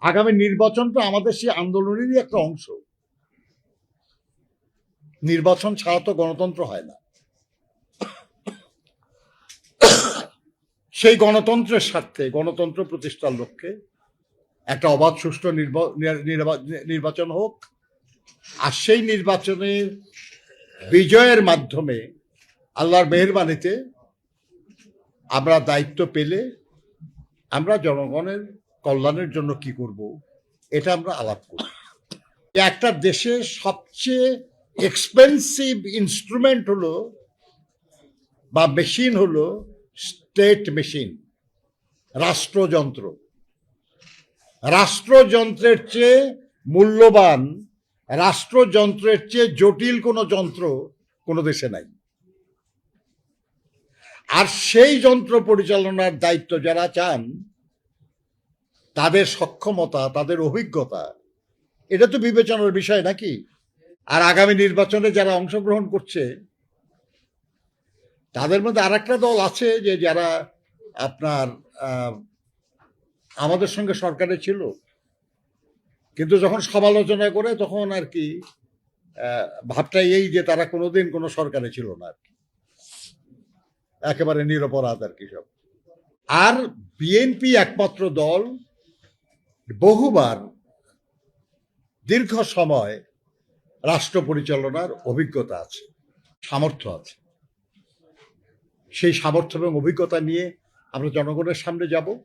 আগামী নির্বাচন তো আমাদের সেই আন্দোলনেরই একটা অংশ। নির্বাচন ছাড়া তো গণতন্ত্র হয় না। সেই গণতন্ত্রের স্বার্থে, গণতন্ত্র প্রতিষ্ঠার লক্ষ্যে একটা অবাধ, সুষ্ঠু নির্বা- নির্বা- নির্বাচন হোক, আর সেই নির্বাচনে বিজয়ের মাধ্যমে আল্লাহর মেহরবানিতে আমরা দায়িত্ব পেলে আমরা জনগণের কল্যাণের জন্য কি করব, এটা আমরা আলাপ করি। একটা দেশের সবচেয়ে এক্সপেন্সিভ ইনস্ট্রুমেন্ট হলো বা মেশিন হলো স্টেট মেশিন রাষ্ট্রযন্ত্র। রাষ্ট্রযন্ত্রের চেয়ে মূল্যবান, রাষ্ট্রযন্ত্রের চেয়ে জটিল কোনো যন্ত্র কোনো দেশে নাই। আর সেই যন্ত্র পরিচালনার দায়িত্ব যারা চান তাদের সক্ষমতা, তাদের অভিজ্ঞতা, এটা তো বিবেচনার বিষয় নাকি? আর আগামী নির্বাচনে যারা অংশগ্রহণ করছে, তাদের মধ্যে আর একটা দল আছে যে যারা আপনার আমাদের সঙ্গে সরকারে ছিল, কিন্তু যখন সমালোচনা করে তখন আর কি ভাবটা এই যে তারা কোনোদিন কোনো সরকারে ছিল না আর কি। একেবারে নিরপরাধ আর কি সব। আর বিএনপি একমাত্র দল বহুবার দীর্ঘ সময় রাষ্ট্র পরিচালনার অভিজ্ঞতা আছে, সামর্থ্য আছে। সেই সামর্থ্য এবং অভিজ্ঞতা নিয়ে আমরা জনগণের সামনে যাব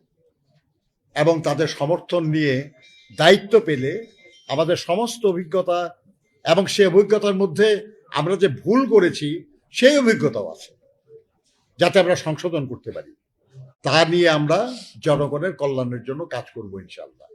এবং তাদের সমর্থন নিয়ে দায়িত্ব পেলে আমাদের সমস্ত অভিজ্ঞতা এবং সেই অভিজ্ঞতার মধ্যে আমরা যে ভুল করেছি, সেই অভিজ্ঞতাও আছে, যাতে আমরা সংশোধন করতে পারি। তা নিয়ে আমরা জনগণের কল্যাণের জন্য কাজ করব ইনশাল্লাহ